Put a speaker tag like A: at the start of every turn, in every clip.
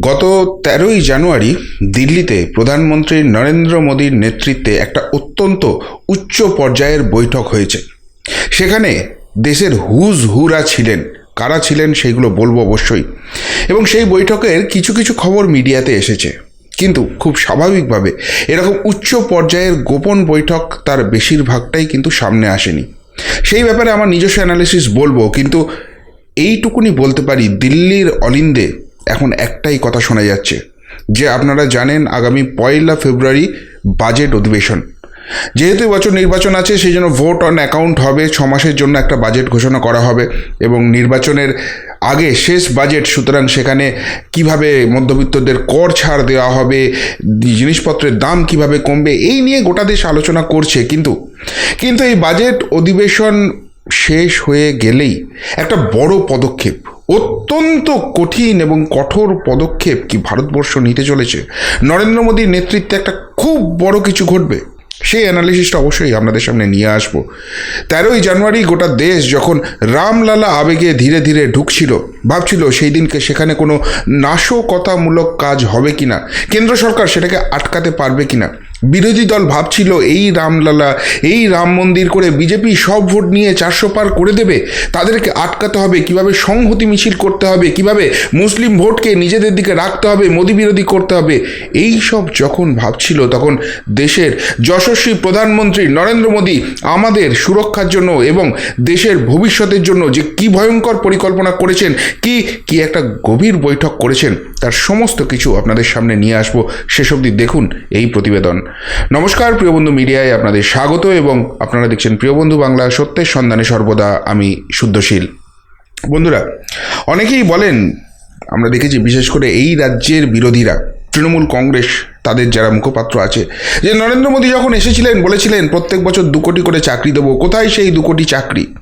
A: গত তেরোই জানুয়ারি দিল্লিতে প্রধানমন্ত্রী নরেন্দ্র মোদীর নেতৃত্বে একটা অত্যন্ত উচ্চ পর্যায়ের বৈঠক হয়েছে। সেখানে দেশের হুজ হুরা ছিলেন, কারা ছিলেন সেইগুলো বলব অবশ্যই। এবং সেই বৈঠকের কিছু কিছু খবর মিডিয়াতে এসেছে। কিন্তু খুব স্বাভাবিকভাবে এরকম উচ্চ পর্যায়ের গোপন বৈঠক তার বেশিরভাগটাই কিন্তু সামনে আসেনি। সেই ব্যাপারে আমার নিজস্ব অ্যানালিসিস বলব, কিন্তু এইটুকুনি বলতে পারি, দিল্লির অলিন্দে এখন একটাই কথা শোনা যাচ্ছে, যে আপনারা জানেন আগামী পয়লা ফেব্রুয়ারি বাজেট অধিবেশন। যেহেতু এবছর নির্বাচন আছে, সেই জন্য ভোট অন অ্যাকাউন্ট হবে, ছ মাসের জন্য একটা বাজেট ঘোষণা করা হবে এবং নির্বাচনের আগে শেষ বাজেট, সুতরাং সেখানে কীভাবে মধ্যবিত্তদের কর ছাড় দেওয়া হবে, জিনিসপত্রের দাম কীভাবে কমবে, এই নিয়ে গোটা দেশ আলোচনা করছে। কিন্তু কিন্তু এই বাজেট অধিবেশন শেষ হয়ে গেলেই একটা বড় পদক্ষেপ অত্যন্ত কঠিন এবং কঠোর পদক্ষেপ কি ভারতবর্ষ নিতে চলেছে? নরেন্দ্র মোদীর নেতৃত্বে একটা খুব বড় কিছু ঘটবে, সেই অ্যানালিসিসটা অবশ্যই আপনাদের সামনে নিয়ে আসব। তেরোই জানুয়ারি গোটা দেশ যখন রামলালা আবেগে ধীরে ধীরে ঢুকছিল, ভাবছিল সেই দিনকে সেখানে কোনো নাশকতামূলক কাজ হবে কিনা, কেন্দ্র সরকার সেটাকে আটকাতে পারবে কিনা। বিরোধী দল ভাবছিল, এই রামলালা, এই রাম মন্দির করে বিজেপি সব ভোট নিয়ে চারশো পার করে দেবে। তাদেরকে আটকাতে হবে, কীভাবে সংহতি মিছিল করতে হবে, কীভাবে মুসলিম ভোটকে নিজেদের দিকে রাখতে হবে, মোদী বিরোধী করতে হবে। এই সব যখন ভাবছিল, তখন দেশের যশস্বী প্রধানমন্ত্রী নরেন্দ্র মোদী আমাদের সুরক্ষার জন্য এবং দেশের ভবিষ্যতের জন্য যে কি ভয়ঙ্কর পরিকল্পনা করেছেন, কি কি একটা গভীর বৈঠক করেছেন, তার সমস্ত কিছু আপনাদের সামনে নিয়ে আসব। সেসব দেখুন এই প্রতিবেদন। নমস্কার, প্রিয় বন্ধু মিডিয়ায় আপনাদের স্বাগত এবং আপনারা দেখছেন প্রিয় বন্ধু বাংলা সত্যের সন্ধানে সর্বদা আমি শুদ্ধশীল। বন্ধুরা, অনেকেই বলেন, আমরা দেখেছি বিশেষ করে এই রাজ্যের বিরোধীরা, তৃণমূল কংগ্রেস, তাদের যারা মুখপাত্র আছে, যে নরেন্দ্র মোদী যখন এসেছিলেন, বলেছিলেন, প্রত্যেক বছর দু কোটি করে চাকরি দেবো, কোথায় সেই দু কোটি চাকরি?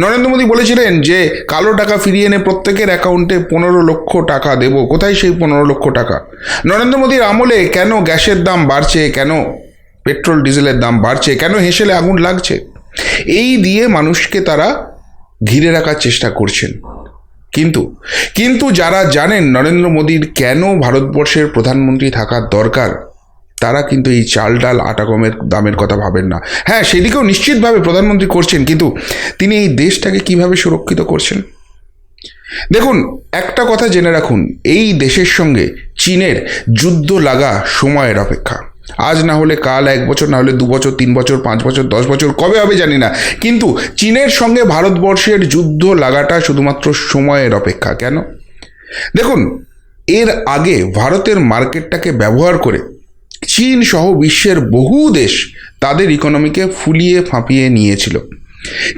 A: নরেন্দ্র মোদী বলেছিলেন যে, কালো টাকা ফিরিয়ে এনে প্রত্যেকের অ্যাকাউন্টে পনেরো লক্ষ টাকা দেব। কোথায় সেই পনেরো লক্ষ টাকা? নরেন্দ্র মোদীর আমলে কেন গ্যাসের দাম বাড়ছে? কেন পেট্রোল, ডিজেলের দাম বাড়ছে? কেন হেসেলে আগুন লাগছে? এই দিয়ে মানুষকে তারা ঘিরে রাখার চেষ্টা করছেন। কিন্তু কিন্তু যারা জানেন নরেন্দ্র মোদীর কেন ভারতবর্ষের প্রধানমন্ত্রী থাকার দরকার তারা কিন্তু এই চাল ডাল আটা গমের দামের কথা ভাবেন না। হ্যাঁ সেদিকেও নিশ্চিতভাবে প্রধানমন্ত্রী করছেন, কিন্তু তিনি এই দেশটাকে কীভাবে সুরক্ষিত করছেন? দেখুন, একটা কথা জেনে রাখুন, এই দেশের সঙ্গে চীনের যুদ্ধ লাগা সময়ের অপেক্ষা। আজ না হলে কাল এক বছর, না হলে দু বছর, তিন বছর, পাঁচ বছর, দশ বছর, কবে হবে জানি না। কিন্তু চীনের সঙ্গে ভারতবর্ষের যুদ্ধ লাগাটা শুধুমাত্র সময়ের অপেক্ষা, কেন? দেখুন, এর আগে ভারতের মার্কেটটাকে ব্যবহার করে চীন সহ বিশ্বের বহু দেশ তাদের ইকোনমিকে ফুলিয়ে ফাঁপিয়ে নিয়েছিল।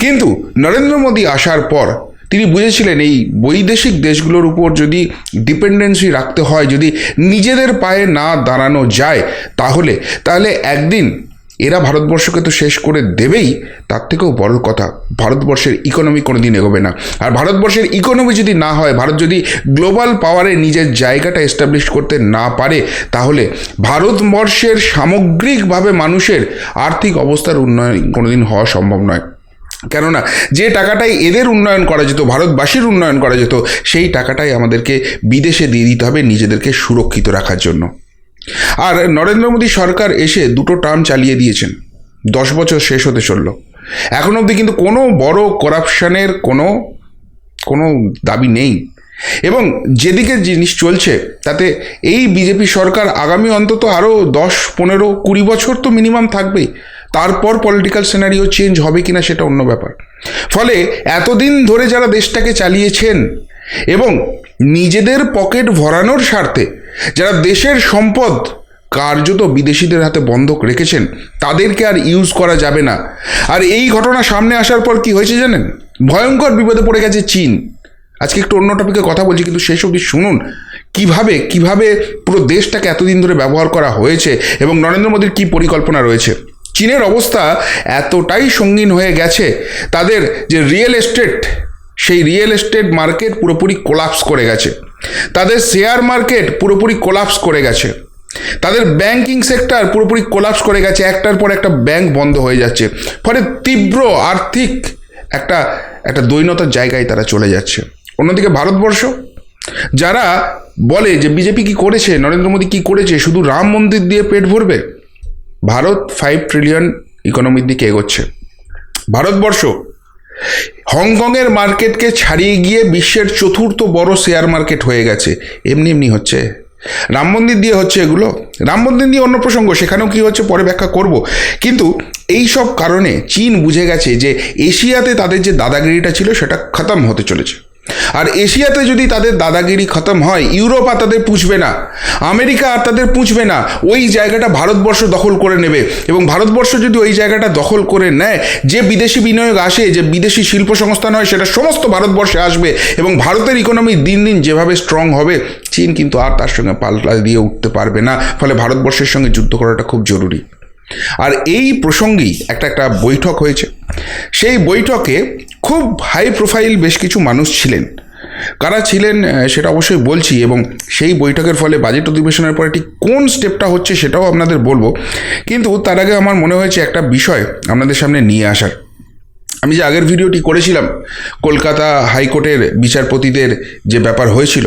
A: কিন্তু নরেন্দ্র মোদী আসার পর তিনি বুঝেছিলেন এই বৈদেশিক দেশগুলোর উপর যদি ডিপেন্ডেন্সি রাখতে হয়, যদি নিজেদের পায়ে না দাঁড়ানো যায়, তাহলে তাহলে একদিন এরা ভারতবর্ষকে তো শেষ করে দেবেই, তার থেকেও বড় কথা, ভারতবর্ষের ইকোনমি কোনো দিন এগোবে না। আর ভারতবর্ষের ইকোনমি যদি না হয়, ভারত যদি গ্লোবাল পাওয়ারে নিজের জায়গাটা এস্টাবলিশ করতে না পারে, তাহলে ভারতবর্ষের সামগ্রিকভাবে মানুষের আর্থিক অবস্থার উন্নয়ন কোনোদিন হওয়া সম্ভব নয়। কেননা, যে টাকাটাই এদের উন্নয়ন করা যেত, ভারতবাসীর উন্নয়ন করা যেত, সেই টাকাটাই আমাদেরকে বিদেশে দিয়ে দিতে হবে নিজেদেরকে সুরক্ষিত রাখার জন্য। আর নরেন্দ্র মোদী সরকার এসে দুটো টার্ম চালিয়ে দিয়েছেন। দশ বছর শেষ হতে চলল। এখন অবধি কিন্তু কোনো বড় করাপশানের কোনো কোনো দাবি নেই। এবং যেদিকে জিনিস চলছে, তাতে এই বিজেপি সরকার আগামী অন্তত আরও দশ, পনেরো, কুড়ি বছর তো মিনিমাম থাকবেই। তারপর পলিটিক্যাল সিনারিও চেঞ্জ হবে কিনা সেটা অন্য ব্যাপার। ফলে এতদিন ধরে যারা দেশটাকে চালিয়েছেন এবং নিজেদের পকেট ভরানোর স্বার্থে যারা দেশের সম্পদ কার্যত বিদেশিদের হাতে বন্ধক রেখেছেন, তাদেরকে আর ইউজ করা যাবে না। আর এই ঘটনা সামনে আসার পর কি হয়েছে জানেন? ভয়ঙ্কর বিপদে পড়ে গেছে চীন। আজকে একটু অন্য টপিকে কথা বলছি, কিন্তু শেষ অবধি শুনুন। কীভাবে কীভাবে পুরো দেশটাকে এতদিন ধরে ব্যবহার করা হয়েছে এবং নরেন্দ্র মোদীর কী পরিকল্পনা রয়েছে? চীনের অবস্থা এতটাই সঙ্গীন হয়ে গেছে, তাদের যে রিয়েল এস্টেট সেই রিয়েল এস্টেট মার্কেট পুরোপুরি কোলাপস করে গেছে। তাদের শেয়ার মার্কেট পুরোপুরি কোলাপস করে গেছে। তাদের ব্যাংকিং সেক্টর পুরোপুরি কোলাপস করে গেছে। একটার পর একটা ব্যাংক বন্ধ হয়ে যাচ্ছে। ফলে তীব্র আর্থিক একটা একটা দৈনতার জায়গায় তারা চলে যাচ্ছে। অন্যদিকে ভারতবর্ষ, যারা বলে যে বিজেপি কি করেছে, নরেন্দ্র মোদী কি করেছে, শুধু রাম মন্দির দিয়ে পেট ভরবে? ভারত ফাইভ ট্রিলিয়ন ইকোনমির দিকে এগোচ্ছে। ভারতবর্ষ হংকংয়ের মার্কেটকে ছাড়িয়ে গিয়ে বিশ্বের চতুর্থ বড় শেয়ার মার্কেট হয়ে গেছে। এমনি এমনি হচ্ছে। রাম মন্দির দিয়ে হচ্ছে এগুলো। রাম মন্দির নিয়ে অন্য প্রসঙ্গ, সেখানেও কী হচ্ছে পরে ব্যাখ্যা করব। কিন্তু এই সব কারণে চীন বুঝে গেছে যে এশিয়াতে তাদের যে দাদাগিরিটা ছিল, সেটা খতম হতে চলেছে। আর এশিয়াতে যদি তাদের দাদাগিরি খতম হয়, ইউরোপ আর তাদের পুষবে না, আমেরিকা আর তাদের পুষবে না, ওই জায়গাটা ভারতবর্ষ দখল করে নেবে। এবং ভারতবর্ষ যদি ওই জায়গাটা দখল করে নেয়, যে বিদেশি বিনিয়োগ আসে, যে বিদেশি শিল্প সংস্থান হয়, সেটা সমস্ত ভারতবর্ষে আসবে এবং ভারতের ইকোনমি দিন দিন যেভাবে স্ট্রং হবে, চীন কিন্তু আর তার সঙ্গে পাল্টা দিয়ে উঠতে পারবে না, ফলে ভারতবর্ষের সঙ্গে যুদ্ধ করাটা খুব জরুরি। আর এই প্রসঙ্গেই একটা একটা বৈঠক হয়েছে। সেই বৈঠকে খুব হাই প্রোফাইল বেশ কিছু মানুষ ছিলেন। কারা ছিলেন সেটা অবশ্যই বলছি এবং সেই বৈঠকের ফলে বাজেট অধিবেশনের পরে ঠিক কোন স্টেপটা হচ্ছে সেটাও আপনাদের বলব। কিন্তু তার আগে আমার মনে হয়েছে একটা বিষয় আপনাদের সামনে নিয়ে আসার। আমি যে আগের ভিডিওটি করেছিলাম, কলকাতা হাইকোর্টের বিচারপতিদের যে ব্যাপার হয়েছিল,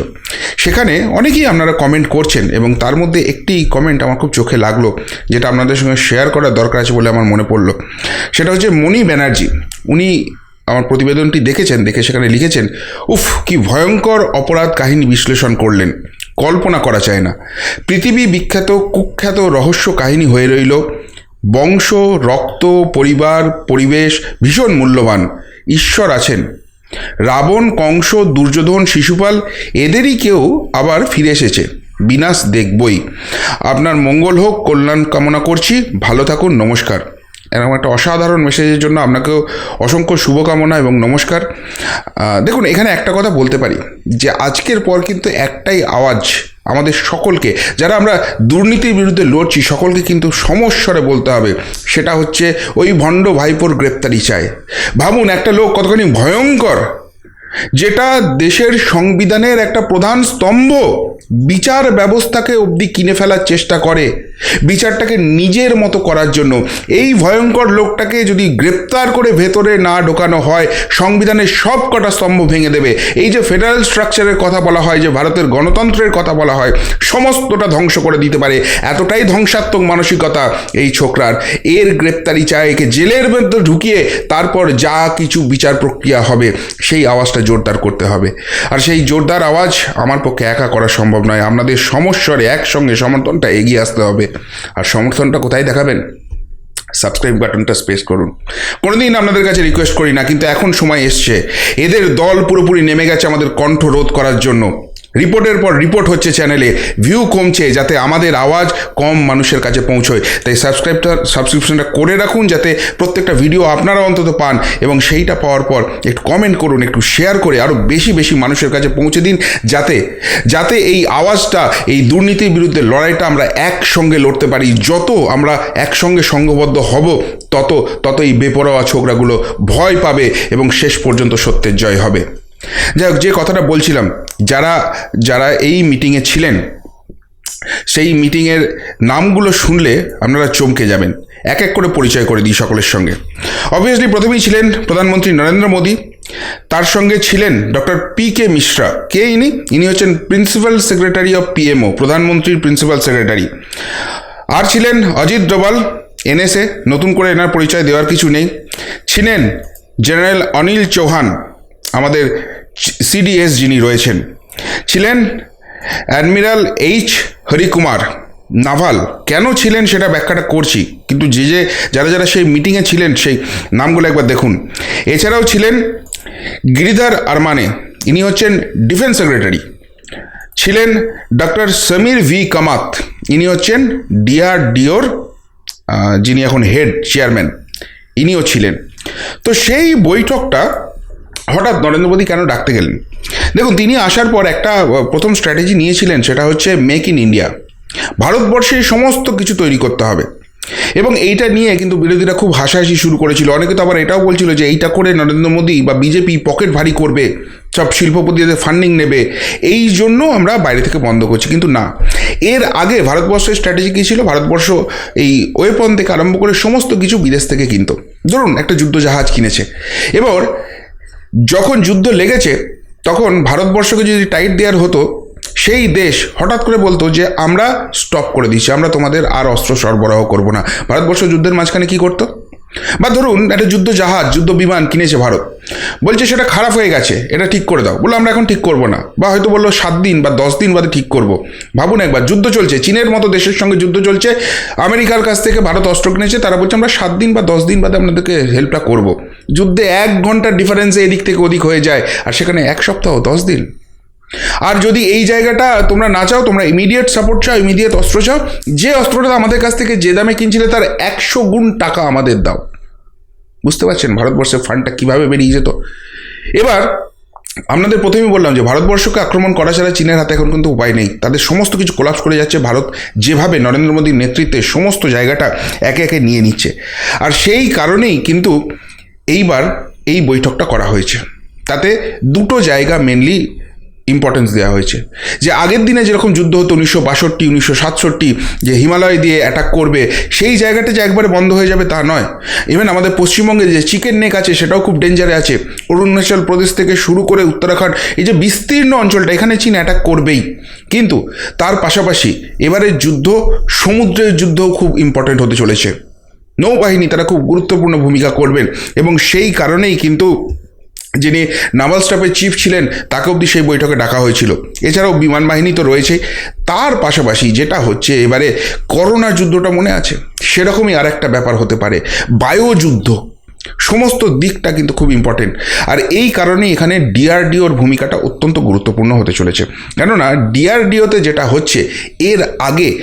A: সেখানে অনেকেই আপনারা কমেন্ট করছেন এবং তার মধ্যে একটি কমেন্ট আমার খুব চোখে লাগল, যেটা আপনাদের সঙ্গে শেয়ার করার দরকার আছে বলে আমার মনে পড়ল। সেটা হচ্ছে মণি ব্যানার্জি। উনি আমার প্রতিবেদনটি দেখেছেন, দেখে সেখানে লিখেছেন, উফ, কি ভয়ঙ্কর অপরাধ কাহিনী বিশ্লেষণ করলেন। কল্পনা করা যায় না। পৃথিবী বিখ্যাত, কুখ্যাত রহস্য কাহিনী হয়ে রইল। বংশ, রক্ত, পরিবার, পরিবেশ ভীষণ মূল্যবান। ঈশ্বর আছেন। রাবণ, কংস, দুর্যোধন, শিশুপাল, এদেরই কেউ আবার ফিরে এসেছে। বিনাশ দেখবই। আপনার মঙ্গল হোক, কল্যাণ কামনা করছি। ভালো থাকুন, নমস্কার। এরকম একটা অসাধারণ মেসেজের জন্য আপনাকেও অসংখ্য শুভকামনা এবং নমস্কার। দেখুন, এখানে একটা কথা বলতে পারি যে আজকের পর কিন্তু একটাই আওয়াজ আমাদের সকলকে, যারা আমরা দুর্নীতির বিরুদ্ধে লড়ছি, সকলকে কিন্তু সমস্বরে বলতে হবে। সেটা হচ্ছে ওই ভণ্ড ভাইপোর গ্রেপ্তারি চায় ভাবুন, একটা লোক কতখানি ভয়ঙ্কর যেটা দেশের সংবিধানের একটা প্রধান স্তম্ভ, বিচার ব্যবস্থাকে অবধি কিনে ফেলার চেষ্টা করে, বিচারটাকে নিজের মতো করার জন্য। এই ভয়ঙ্কর লোকটাকে যদি গ্রেপ্তার করে ভেতরে না ঢোকানো হয়, সংবিধানের সব কটা স্তম্ভ ভেঙে দেবে। এই যে ফেডারেল স্ট্রাকচারের কথা বলা হয়, যে ভারতের গণতন্ত্রের কথা বলা হয়, সমস্তটা ধ্বংস করে দিতে পারে। এতটাই ধ্বংসাত্মক মানসিকতা এই ছোকরার। এর গ্রেপ্তারি চায় একে জেলের মধ্যে ঢুকিয়ে, তারপর যা কিছু বিচার প্রক্রিয়া হবে, সেই আওয়াজটা জোরদার করতে হবে। আর সেই জোরদার আওয়াজ আমার পক্ষে একা করা সম্ভব নয়। আপনাদের সমস্যারে একসঙ্গে সমর্থনটা এগিয়ে আসতে হবে। আর সমর্থনটা কোথায় দেখাবেন? সাবস্ক্রাইব বাটনটা স্পেস করুন। কোনোদিন আপনাদের কাছে রিকোয়েস্ট করি না, কিন্তু এখন সময় এসছে। এদের দল পুরোপুরি নেমে গেছে আমাদের কণ্ঠ রোধ করার জন্য। রিপোর্টের পর রিপোর্ট হচ্ছে চ্যানেলে ভিউ কমছে যাতে আমাদের আওয়াজ কম মানুষের কাছে পৌঁছয়। তাই সাবস্ক্রাইবটা সাবস্ক্রিপশনটা করে রাখুন যাতে প্রত্যেকটা ভিডিও আপনারা অন্তত পান এবং সেইটা পাওয়ার পর একটু কমেন্ট করুন, একটু শেয়ার করে আরও বেশি বেশি মানুষের কাছে পৌঁছে দিন যাতে যাতে এই আওয়াজটা, এই দুর্নীতির বিরুদ্ধে লড়াইটা আমরা একসঙ্গে লড়তে পারি। যত আমরা একসঙ্গে সংঘবদ্ধ হব, তত তত এই বেপরোয়া ছোকরাগুলো ভয় পাবে এবং শেষ পর্যন্ত সত্যের জয় হবে। যাই যে কথাটা বলছিলাম, যারা যারা এই মিটিংয়ে ছিলেন, সেই মিটিংয়ের নামগুলো শুনলে আপনারা চমকে যাবেন। এক এক করে পরিচয় করে দিই সকলের সঙ্গে। অবভিয়াসলি প্রথমেই ছিলেন প্রধানমন্ত্রী নরেন্দ্র মোদী। তার সঙ্গে ছিলেন ডক্টর পি কে মিশ্রা। কে ইনি? ইনি হচ্ছেন প্রিন্সিপাল সেক্রেটারি অফ পিএমও প্রধানমন্ত্রীর প্রিন্সিপাল সেক্রেটারি। আর ছিলেন অজিত ডোবাল এনএসএ, নতুন করে এনার পরিচয় দেওয়ার কিছু নেই। ছিলেন জেনারেল অনিল চৌহান, আমাদের সিডিএস যিনি রয়েছেন, ছিলেন অ্যাডমিরাল এইচ হরিকুমার নাভাল। কেন ছিলেন সেটা ব্যাখ্যাটা করছি, কিন্তু যে যে, যারা যারা সেই মিটিংয়ে ছিলেন, সেই নামগুলো একবার দেখুন। এছাড়াও ছিলেন গিরিধর আরমানে, ইনি হচ্ছেন ডিফেন্স সেক্রেটারি। ছিলেন ডক্টর সমীর ভি কামাত, ইনি হচ্ছেন ডিআরডিওর যিনি এখন হেড চেয়ারম্যান, ইনিও ছিলেন। তো সেই বৈঠকটা হঠাৎ নরেন্দ্র মোদী কেন ডাকতে গেলেন? দেখুন, তিনি আসার পর একটা প্রথম স্ট্র্যাটেজি নিয়েছিলেন, সেটা হচ্ছে মেক ইন ইন্ডিয়া ভারতবর্ষে সমস্ত কিছু তৈরি করতে হবে। এবং এইটা নিয়ে কিন্তু বিরোধীরা খুব হাসাহাসি শুরু করেছিল। অনেকে তো আবার এটাও বলছিল যে এইটা করে নরেন্দ্র মোদী বা বিজেপি পকেট ভারী করবে, সব শিল্পপতিদের ফান্ডিং নেবে। এই জন্য আমরা বাইরে থেকে বন্ধ করছি। কিন্তু না, এর আগে ভারতবর্ষের স্ট্র্যাটেজি কী ছিল? ভারতবর্ষ এই ওয়েপন থেকে আরম্ভ করে সমস্ত কিছু বিদেশ থেকে কিনতো। ধরুন, একটা যুদ্ধ জাহাজ কিনেছে। এবার যখন যুদ্ধ লেগেছে, তখন ভারতবর্ষকে যদি টাইট দেওয়ার হতো, সেই দেশ হঠাৎ করে বলতো যে, আমরা স্টপ করে দিচ্ছি, আমরা তোমাদের আর অস্ত্র সরবরাহ করব না। ভারতবর্ষ যুদ্ধের মাঝখানে কী করতো? বা ধরুন একটা যুদ্ধ জাহাজ, যুদ্ধ বিমান কিনেছে ভারত। বলছে সেটা খারাপ হয়ে গেছে, এটা ঠিক করে দাও। বলল, আমরা এখন ঠিক করব না। বা হয়তো বলল, সাত দিন বা দশ দিন বাদে ঠিক করব। ভাবুন একবার, যুদ্ধ চলছে। চীনের মতো দেশের সঙ্গে যুদ্ধ চলছে। আমেরিকার কাছ থেকে ভারত অস্ত্র কিনেছে। তারা বলছে, আমরা সাত দিন বা দশ দিন বাদে আপনাদেরকে হেল্পটা করব। যুদ্ধে এক ঘণ্টার ডিফারেন্সে এদিক থেকে ওদিক হয়ে যায়। আর সেখানে এক সপ্তাহ, দশ দিন। আর যদি এই জায়গাটা তোমরা না চাও, তোমরা ইমিডিয়েট সাপোর্ট চাও ইমিডিয়েট অস্ত্র চাও, যে অস্ত্রটা আমাদের কাছ থেকে যে দামে কিনছিলে তার একশো গুণ টাকা আমাদের দাও। বুঝতে পারছেন? ভারতবর্ষের ফান্ডটা কীভাবে বেরিয়ে যেত? এবার, আপনাদের প্রথমেই বললাম যে ভারতবর্ষকে আক্রমণ করা ছাড়া চীনের হাতে এখন কিন্তু উপায় নেই। তাদের সমস্ত কিছু কোলাপস করে যাচ্ছে। ভারত যেভাবে নরেন্দ্র মোদীর নেতৃত্বে সমস্ত জায়গাটা একে একে নিয়ে নিচ্ছে। আর সেই কারণেই কিন্তু এইবার এই বৈঠকটা করা হয়েছে। তাতে দুটো জায়গা মেনলি ইম্পর্টেন্স দেওয়া হয়েছে। যে আগের দিনে যেরকম যুদ্ধ হতো উনিশশো বাষট্টি, উনিশশো সাতষট্টি, যে হিমালয় দিয়ে অ্যাটাক করবে, সেই জায়গাটা যে একবারে বন্ধ হয়ে যাবে তা নয়। ইভেন আমাদের পশ্চিমবঙ্গে যে চিকেন নেক আছে, সেটাও খুব ডেঞ্জারে আছে। অরুণাচল প্রদেশ থেকে শুরু করে উত্তরাখণ্ড, এই যে বিস্তীর্ণ অঞ্চলটা, এখানে চীন অ্যাটাক করবেই। কিন্তু তার পাশাপাশি এবারের যুদ্ধ, সমুদ্রের যুদ্ধও খুব ইম্পর্টেন্ট হতে চলেছে। নৌবাহিনী তারা খুব গুরুত্বপূর্ণ ভূমিকা করবেন এবং সেই কারণেই কিন্তু যিনি নাভাল স্টাফের চিফ ছিলেন, তাকে অবধি সেই বৈঠকে ডাকা হয়েছিল। এছাড়াও বিমান বাহিনী তো রয়েছে। তার পাশাপাশি যেটা হচ্ছে, এবারে করোনা যুদ্ধটা মনে আছে? সেরকমই আর একটা ব্যাপার হতে পারে। বায়ুযুদ্ধ। সমস্ত দিকটা কিন্তু খুব ইম্পর্টেন্ট আর এই কারণে এখানে ডিআরডিওর ভূমিকাটা অত্যন্ত গুরুত্বপূর্ণ হতে চলেছে। কেননা ডিআরডিওতে যেটা হচ্ছে, এর আগে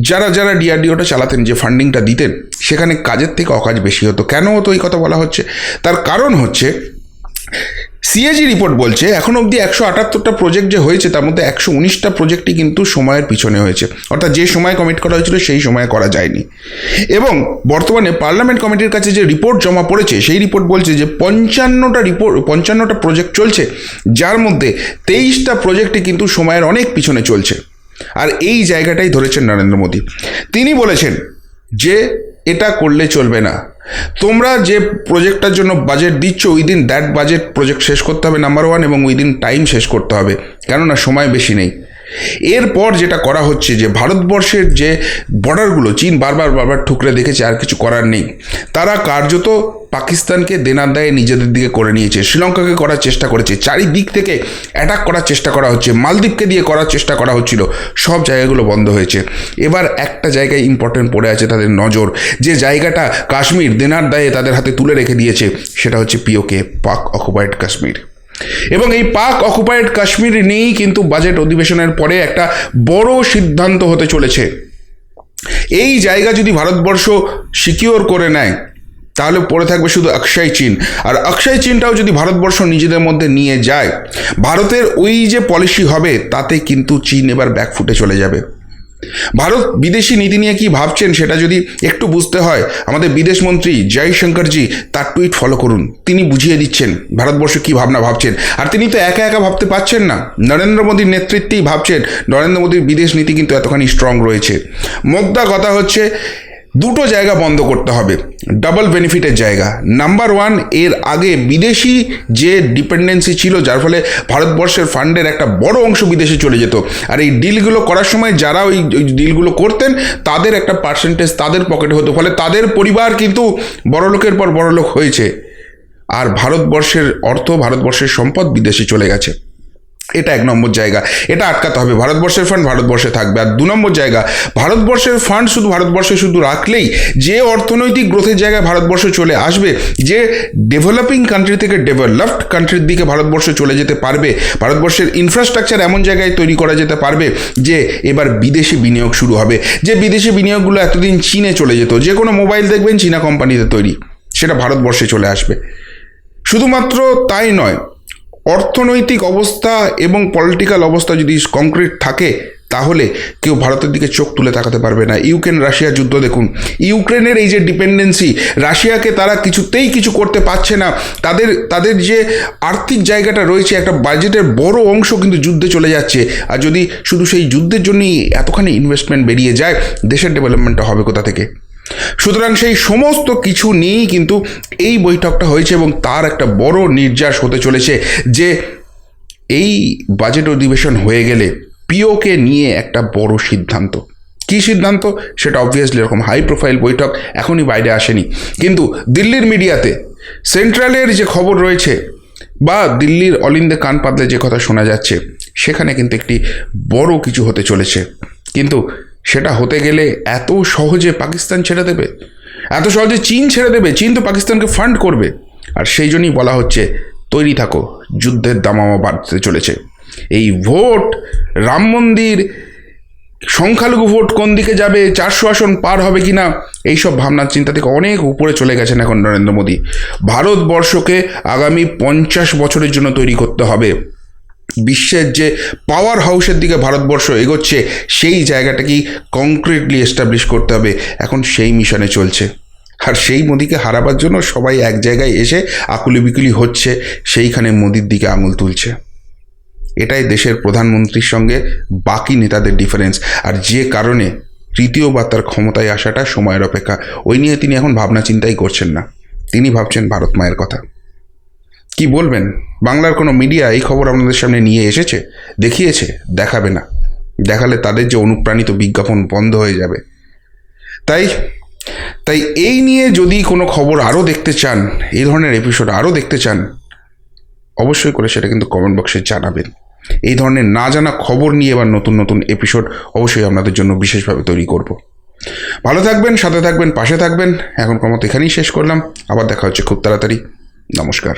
A: যারা যারা ডিআরডিওটা চালাতেন, যে ফান্ডিংটা দিতেন, সেখানে কাজের থেকে অকাজ বেশি হতো। কেন হতো এই কথা বলা হচ্ছে? তার কারণ হচ্ছে সিএজি রিপোর্ট বলছে, এখন অবধি একশো আটাত্তরটা প্রজেক্ট যে হয়েছে, তার মধ্যে একশো উনিশটা প্রজেক্টই কিন্তু সময়ের পিছনে হয়েছে। অর্থাৎ যে সময় কমিট করা হয়েছিল, সেই সময়ে করা যায়নি। এবং বর্তমানে পার্লামেন্ট কমিটির কাছে যে রিপোর্ট জমা পড়েছে, সেই রিপোর্ট বলছে যে পঞ্চান্নটা রিপোর্ট পঞ্চান্নটা প্রজেক্ট চলছে, যার মধ্যে তেইশটা প্রজেক্টই কিন্তু সময়ের অনেক পিছনে চলছে। আর এই জায়গাটাই ধরেছেন নরেন্দ্র মোদী। তিনি বলেছেন যে, এটা করলে চলবে না। তোমরা যে প্রজেক্টটার জন্য বাজেট দিচ্ছ উইদিন দ্যাট বাজেট প্রজেক্ট শেষ করতে হবে নাম্বার ওয়ান এবং উইদিন টাইম শেষ করতে হবে। কেননা, সময় বেশি নেই। এরপর যেটা করা হচ্ছে যে ভারতবর্ষের যে বর্ডারগুলো, চীন বারবার বারবার ঠুকরে দেখেছে, আর কিছু করার নেই। তারা কার্যত পাকিস্তানকে দেনার দায়ে নিজেদের দিকে করে নিয়েছে। শ্রীলঙ্কাকে করার চেষ্টা করেছে। চারিদিক থেকে অ্যাটাক করার চেষ্টা করা হচ্ছে। মালদ্বীপকে দিয়ে করার চেষ্টা করা হচ্ছিল। সব জায়গাগুলো বন্ধ হয়েছে। এবার একটা জায়গায় ইম্পর্টেন্ট পড়ে আছে তাদের নজর। যে জায়গাটা কাশ্মীর দেনার দায়ে তাদের হাতে তুলে রেখে দিয়েছে, সেটা হচ্ছে পিওকে পাক অকুপাইড কাশ্মীর এবং এই পাক অকুপাইড কাশ্মীর নিয়েই কিন্তু বাজেট অধিবেশনের পরে একটা বড় সিদ্ধান্ত হতে চলেছে। এই জায়গা যদি ভারতবর্ষ সিকিওর করে নেয়, তাহলে পড়ে থাকবে শুধু অক্ষয় চীন আর অক্ষয় চীনটাও যদি ভারতবর্ষ নিজেদের মধ্যে নিয়ে যায়, ভারতের ওই যে পলিসি হবে, তাতে কিন্তু চীন এবার ব্যাকফুটে চলে যাবে। ভারত বিদেশি নীতি নিয়ে কি ভাবছেন সেটা যদি একটু বুঝতে হয়, আমাদের বিদেশমন্ত্রী জয়শঙ্করজি তার টুইট ফলো করুন। তিনি বুঝিয়ে দিচ্ছেন ভারতবর্ষ কি ভাবনা ভাবছেন। আর তিনি তো একা একা ভাবতে পারছেন না। নরেন্দ্র মোদীর নেতৃত্বেই ভাবছেন, নরেন্দ্র মোদীর বিদেশ নীতি কিন্তু এতখানি স্ট্রং রয়েছে। মোদ্দা কথা হচ্ছে দুটো জায়গা বন্ধ করতে হবে। ডাবল বেনিফিটের জায়গা। নাম্বার ওয়ানের আগে বিদেশি যে ডিপেন্ডেন্সি ছিল, যার ফলে ভারতবর্ষের ফান্ডের একটা বড় অংশ বিদেশে চলে যেত। আর এই ডিলগুলো করার সময় যারা ওই ডিলগুলো করতেন, তাদের একটা পার্সেন্টেজ তাদের পকেটে হতো। ফলে তাদের পরিবার কিন্তু বড়লোকের পর বড়লোক হয়েছে। আর ভারতবর্ষের অর্থ, ভারতবর্ষের সম্পদ বিদেশে চলে গেছে। এটা এক নম্বর জায়গা। এটা আটকাতে হবে। ভারতবর্ষের ফান্ড ভারতবর্ষে থাকবে। আর দু নম্বর জায়গা, ভারতবর্ষের ফান্ড শুধু ভারতবর্ষে শুধু রাখলেই যে অর্থনৈতিক গ্রোথের জায়গায় ভারতবর্ষ চলে আসবে, যে ডেভেলপিং কান্ট্রি থেকে ডেভেলপড কান্ট্রির দিকে ভারতবর্ষ চলে যেতে পারবে, ভারতবর্ষের ইনফ্রাস্ট্রাকচার এমন জায়গায় তৈরি করা যেতে পারবে, যে এবার বিদেশি বিনিয়োগ শুরু হবে। যে বিদেশি বিনিয়োগগুলো এতদিন চীনে চলে যেত, যে কোনো মোবাইল দেখবেন চীনা কোম্পানিতে তৈরি, সেটা ভারতবর্ষে চলে আসবে। শুধুমাত্র তাই নয় অর্থনৈতিক অবস্থা এবং পলিটিক্যাল অবস্থা যদি কংক্রিট থাকে, তাহলে কেউ ভারতের দিকে চোখ তুলে তাকাতে পারবে না। ইউক্রেন রাশিয়া যুদ্ধ দেখুন। ইউক্রেনের এই যে ডিপেন্ডেন্সি রাশিয়াকে তারা কিছুতেই কিছু করতে পারছে না। তাদের তাদের যে আর্থিক জায়গাটা রয়েছে, একটা বাজেটের বড় অংশ কিন্তু যুদ্ধে চলে যাচ্ছে। আর যদি শুধু সেই যুদ্ধের জন্যই এতখানি ইনভেস্টমেন্ট বেরিয়ে যায়, দেশের ডেভেলপমেন্টটা হবে কোথা থেকে? সুতরাং সেই সমস্ত কিছু নিয়েই কিন্তু এই বৈঠকটা হয়েছে এবং তার একটা বড় নির্যাস হতে চলেছে যে এই বাজেট অধিবেশন হয়ে গেলে পিওকে নিয়ে একটা বড় সিদ্ধান্ত। কী সিদ্ধান্ত? সেটা অবভিয়াসলি এরকম হাই প্রোফাইল বৈঠক এখনই বাইরে আসেনি। কিন্তু দিল্লির মিডিয়াতে সেন্ট্রালের যে খবর রয়েছে বা দিল্লির অলিন্দে কান পাতলে যে কথা শোনা যাচ্ছে, সেখানে কিন্তু একটি বড় কিছু হতে চলেছে। কিন্তু সেটা হতে গেলে এত সহজে পাকিস্তান ছেড়ে দেবে, এত সহজে চীন ছেড়ে দেবে, চীন তো পাকিস্তানকে ফান্ড করবে। আর সেই জন্যই বলা হচ্ছে, তৈরি থাকো, যুদ্ধের দামামা বাড়তে চলেছে। এই ভোট, রাম মন্দির, সংখ্যালঘু ভোট কোন দিকে যাবে, চারশো আসন পার হবে কি না এইসব ভাবনার চিন্তা থেকে অনেক উপরে চলে গেছেন এখন নরেন্দ্র মোদী। ভারতবর্ষকে আগামী পঞ্চাশ বছরের জন্য তৈরি করতে হবে। বিশ্বের যে পাওয়ার হাউসের দিকে ভারতবর্ষ এগোচ্ছে, সেই জায়গাটাকেই কংক্রিটলি এস্টাবলিশ করতে হবে। এখন সেই মিশনে চলছে। আর সেই মোদিকে হারাবার জন্য সবাই এক জায়গায় এসে আকুলি বিকুলি হচ্ছে, সেইখানে মোদির দিকে আঙুল তুলছে। এটাই দেশের প্রধানমন্ত্রীর সঙ্গে বাকি নেতাদের ডিফারেন্স আর যে কারণে তৃতীয়বার তার ক্ষমতায় আসাটা সময়ের অপেক্ষা। ওই নিয়ে তিনি এখন ভাবনা চিন্তাই করছেন না। তিনি ভাবছেন ভারত মায়ের কথা। কি বলবেন? বাংলার কোনো মিডিয়া এই খবর আপনাদের সামনে নিয়ে এসেছে? দেখিয়েছে? দেখাবে না। দেখালে তাদের যে অনুপ্রাণিত বিজ্ঞাপন বন্ধ হয়ে যাবে। তাই তাই এই নিয়ে যদি কোনো খবর আরও দেখতে চান, এই ধরনের এপিসোড আরও দেখতে চান, অবশ্যই করে সেটা কিন্তু কমেন্ট বক্সে জানাবেন। এই ধরনের না জানা খবর নিয়ে এবার নতুন নতুন এপিসোড অবশ্যই আপনাদের জন্য বিশেষভাবে তৈরি করব। ভালো থাকবেন, সাথে থাকবেন, পাশে থাকবেন। এখন মতো এখানেই শেষ করলাম। আবার দেখা হচ্ছে খুব তাড়াতাড়ি। নমস্কার।